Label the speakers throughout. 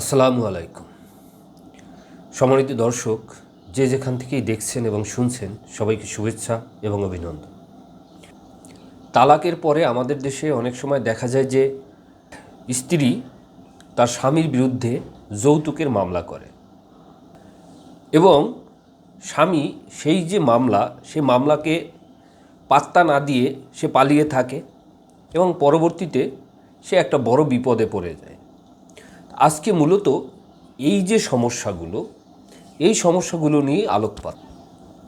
Speaker 1: আসসালামু আলাইকুম। সম্মানিত দর্শক, যে যেখান থেকেই দেখছেন এবং শুনছেন, সবাইকে শুভেচ্ছা এবং অভিনন্দন। তালাকের পরে আমাদের দেশে অনেক সময় দেখা যায় যে, স্ত্রী তার স্বামীর বিরুদ্ধে যৌতুকের মামলা করে। এবং স্বামী সেই যে মামলা, সে মামলাকে পাত্তা না দিয়ে সে পালিয়ে থাকে এবং পরবর্তীতে সে একটা বড় বিপদে পড়ে যায়। আজকে মূলত এই যে সমস্যাগুলো, এই সমস্যাগুলো নিয়ে আলোকপাত।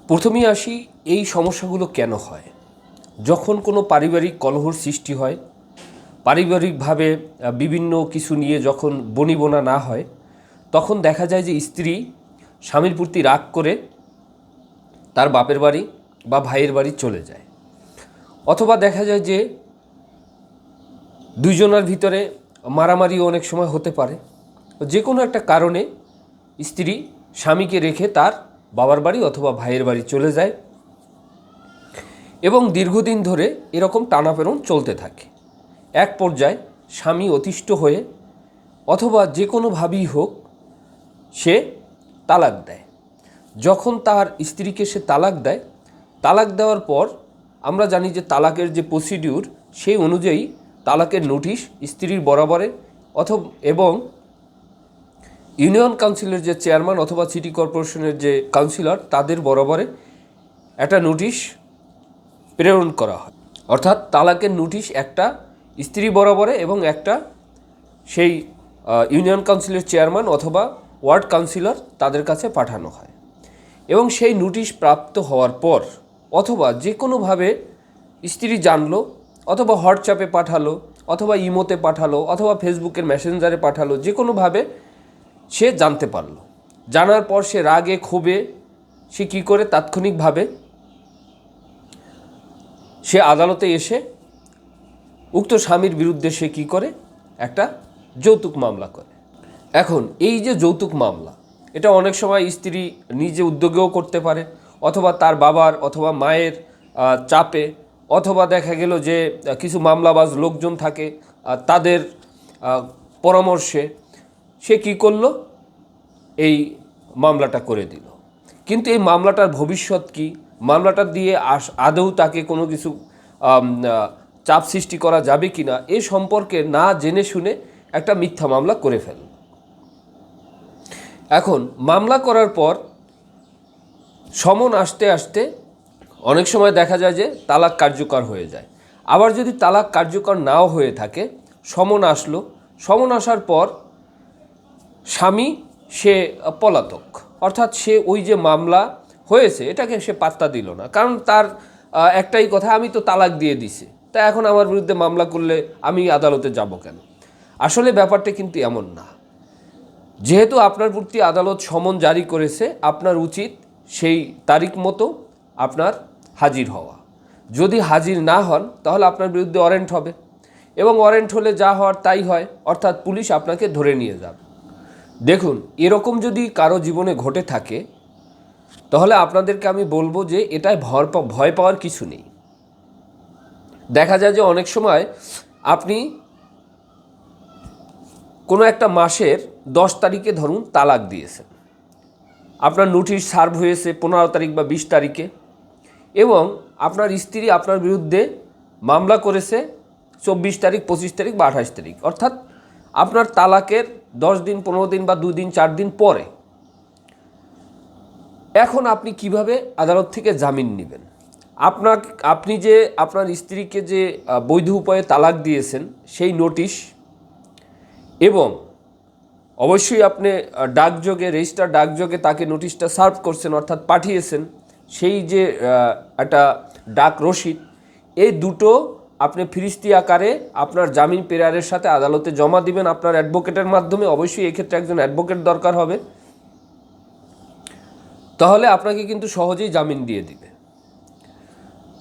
Speaker 1: প্রথমেই আসি, এই সমস্যাগুলো কেন হয়? যখন কোনো পারিবারিক কলহর সৃষ্টি হয়, পারিবারিকভাবে বিভিন্ন কিছু নিয়ে যখন বনিবনা না হয়, তখন দেখা যায় যে স্ত্রী স্বামীর প্রতি রাগ করে তার বাপের বাড়ি বা ভাইয়ের বাড়ি চলে যায়। অথবা দেখা যায় যে দুইজনের ভিতরে মারামারিও অনেক সময় হতে পারে। যে কোনো একটা কারণে স্ত্রী স্বামীকে রেখে তার বাবার বাড়ি অথবা ভাইয়ের বাড়ি চলে যায় এবং দীর্ঘদিন ধরে এরকম টানাপেরন চলতে থাকে। এক পর্যায়ে স্বামী অতিষ্ঠ হয়ে অথবা যে কোনোভাবেই হোক সে তালাক দেয়। যখন তার স্ত্রীকে সে তালাক দেয়, তালাক দেওয়ার পর আমরা জানি যে তালাকের যে প্রসিডিউর সেই অনুযায়ী তালাকের নোটিশ স্ত্রীর বরাবরে অথবা, এবং ইউনিয়ন কাউন্সিলের যে চেয়ারম্যান অথবা সিটি কর্পোরেশনের যে কাউন্সিলর, তাদের বরাবরে একটা নোটিশ প্রেরণ করা হয়। অর্থাৎ তালাকের নোটিশ একটা স্ত্রী বরাবরে এবং একটা সেই ইউনিয়ন কাউন্সিলের চেয়ারম্যান অথবা ওয়ার্ড কাউন্সিলর তাদের কাছে পাঠানো হয়। এবং সেই নোটিশ প্রাপ্ত হওয়ার পর অথবা যে কোনোভাবে স্ত্রী জানলো অথবা হোয়াটসঅ্যাপে পাঠালো, অথবা ইমোতে পাঠালো, অথবা ফেসবুকের মেসেঞ্জারে পাঠালো যে কোনোভাবে সে জানতে পারল। জানার পর সে রাগে, ক্ষোভে সে কী করে তাৎক্ষণিকভাবে সে আদালতে এসে উক্ত স্বামীর বিরুদ্ধে সে কী করে? একটা যৌতুক মামলা করে। এখন এই যে যৌতুক মামলা, এটা অনেক সময় স্ত্রী নিজে উদ্যোগেও করতে পারে, অথবা তার বাবার অথবা মায়ের চাপে অথবা দেখা গেল যে কিছু মামলাবাজ লোকজন থাকে তাদের পরামর্শে সে কি করল? এই মামলাটা করে দিল। কিন্তু এই মামলাটার ভবিষ্যৎ কি? মামলাটা দিয়ে আস- আদৌ তাকে কোনো কিছু চাপ সৃষ্টি করা যাবে কি না এ সম্পর্কে না জেনে শুনে একটা মিথ্যা মামলা করে ফেল। এখন মামলা করার পর সমন আসতে আসতে অনেক সময় দেখা যায় যে তালাক কার্যকর হয়ে যায়। আবার যদি তালাক কার্যকর নাও হয়ে থাকে, সমন আসলো, সমন আসার পর স্বামী সে পলাতক। অর্থাৎ সে ওই যে মামলা হয়েছে, এটাকে সে পাত্তা দিল না। কারণ তার একটাই কথা, আমি তো তালাক দিয়ে দিছি। তা এখন আমার বিরুদ্ধে মামলা করলে আমি আদালতে যাব কেন? আসলে ব্যাপারটা কিন্তু এমন না। যেহেতু আপনার প্রতি আদালত সমন জারি করেছে, আপনার উচিত সেই তারিখ মতো আপনার হাজির হওয়া। যদি হাজির না হন, তাহলে আপনার বিরুদ্ধে ওয়ারেন্ট হবে। এবং ওয়ারেন্ট হলে যা হওয়ার তাই হয়, অর্থাৎ পুলিশ আপনাকে ধরে নিয়ে যাবে। দেখুন, এরকম যদি কারও জীবনে ঘটে থাকে, তাহলে আপনাদেরকে আমি বলব যে এটায় পা- ভয় পাওয়ার কিছু নেই। দেখা যায় যে অনেক সময় আপনি কোনো একটা মাসের দশ তারিখে ধরুন তালাক দিয়েছেন। আপনার নোটিশ সার্ভ হয়েছে পনেরো তারিখ বা বিশ তারিখে। এবং আপনার স্ত্রী আপনার বিরুদ্ধে মামলা করেছে চব্বিশ তারিখ, পঁচিশ তারিখ বা আঠাশ তারিখ। অর্থাৎ আপনার তালাকের দশ দিন, পনেরো দিন বা দুই দিন, চার দিন পরে। এখন আপনি কীভাবে আদালত থেকে জামিন নেবেন? আপনার আপনি যে আপনার স্ত্রীকে যে বৈধ উপায়ে তালাক দিয়েছেন, সেই নোটিশ এবং অবশ্যই আপনি ডাকযোগে, রেজিস্টার ডাকযোগে তাকে নোটিশটা সার্ভ করছেন, অর্থাৎ পাঠিয়েছেন সেই যে একটা ডাক রসিদ এই দুটো আপনি ফিরিস্তি আকারে আপনার জামিন পেরারের সাথে আদালতে জমা দিবেন, আপনার অ্যাডভোকেটের মাধ্যমে। অবশ্যই এক্ষেত্রে একজন অ্যাডভোকেট দরকার হবে। তাহলে আপনাকে কিন্তু সহজেই জামিন দিয়ে দিবে।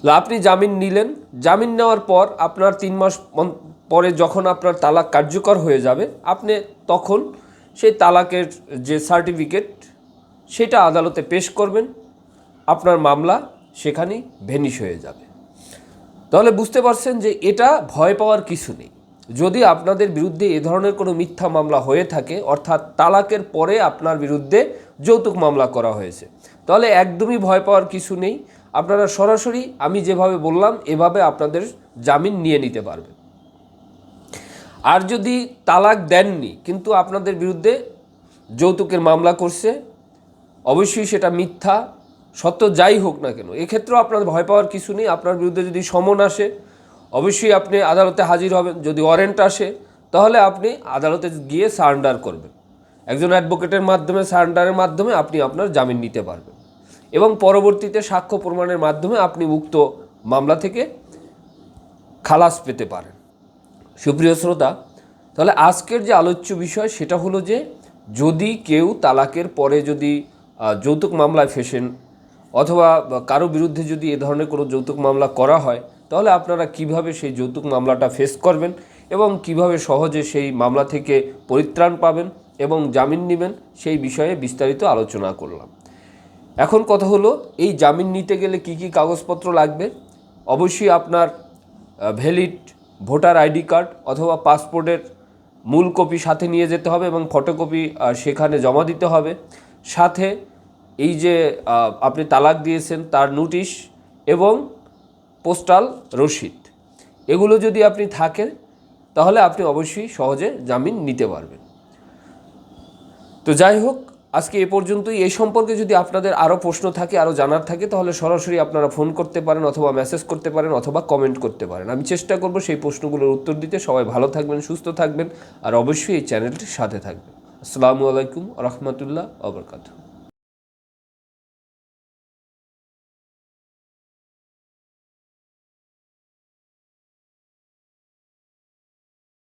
Speaker 1: আপনি জামিন নিলেন। জামিন নেওয়ার পর আপনার তিন মাস পরে যখন আপনার তালাক কার্যকর হয়ে যাবে, আপনি তখন সেই তালাকের যে সার্টিফিকেট, সেটা আদালতে পেশ করবেন। আপনার মামলা সেখানেই ভেনিশ হয়ে যাবে। তাহলে বুঝতে পারছেন যে এটা ভয় পাওয়ার কিছু নেই। যদি আপনাদের বিরুদ্ধে এ ধরনের কোনো মিথ্যা মামলা হয়ে থাকে, অর্থাৎ তালাকের পরে আপনার বিরুদ্ধে যৌতুক মামলা করা হয়েছে, তাহলে একদমই ভয় পাওয়ার কিছু নেই। আপনারা সরাসরি আমি যেভাবে বললাম, এভাবে আপনাদের জামিন নিয়ে নিতে পারবেন। আর যদি তালাক দেননি, কিন্তু আপনাদের বিরুদ্ধে যৌতুকের মামলা করছে, অবশ্যই সেটা মিথ্যা। সত্য যাই হোক না কেন, এক্ষেত্রেও আপনার ভয় পাওয়ার কিছু নেই। আপনার বিরুদ্ধে যদি সমন আসে, অবশ্যই আপনি আদালতে হাজির হবেন। যদি ওয়ারেন্ট আসে, তাহলে আপনি আদালতে গিয়ে সারেন্ডার করবেন। একজন অ্যাডভোকেটের মাধ্যমে, সারেন্ডারের মাধ্যমে আপনি আপনার জামিন নিতে পারবেন। এবং পরবর্তীতে সাক্ষ্য প্রমাণের মাধ্যমে আপনি উক্ত মামলা থেকে খালাস পেতে পারেন। সুপ্রিয় শ্রোতা, তাহলে আজকের যে আলোচ্য বিষয়, সেটা হলো যে যদি কেউ তালাকের পরে যদি যৌতুক মামলায় ফেসেন অথবা কারও বিরুদ্ধে যদি এ ধরনের কোনো যৌতুক মামলা করা হয়, তাহলে আপনারা কীভাবে সেই যৌতুক মামলাটা ফেস করবেন এবং কীভাবে সহজে সেই মামলা থেকে পরিত্রাণ পাবেন এবং জামিন নেবেন, সেই বিষয়ে বিস্তারিত আলোচনা করলাম। এখন কথা হলো, এই জামিন নিতে গেলে কি কি কাগজপত্র লাগবে? অবশ্যই আপনার ভ্যালিড ভোটার আইডি কার্ড অথবা পাসপোর্টের মূল কপি সাথে নিয়ে যেতে হবে এবং ফটোকপি সেখানে জমা দিতে হবে। সাথে এই যে আপনি তালাক দিয়েছেন তার নোটিশ এবং পোস্টাল রসিদ, এগুলো যদি আপনি থাকেন, তাহলে আপনি অবশ্যই সহজে জামিন নিতে পারবেন। তো যাই হোক, আজকে এ পর্যন্তই। এই সম্পর্কে যদি আপনাদের আরও প্রশ্ন থাকে আরও জানার থাকে, তাহলে সরাসরি আপনারা ফোন করতে পারেন অথবা মেসেজ করতে পারেন অথবা কমেন্ট করতে পারেন। আমি চেষ্টা করব সেই প্রশ্নগুলোর উত্তর দিতে। সবাই ভালো থাকবেন, সুস্থ থাকবেন, আর অবশ্যই এই চ্যানেলটির সাথে থাকবেন। আসসালামু আলাইকুম রহমতুল্লাহ আবরকাত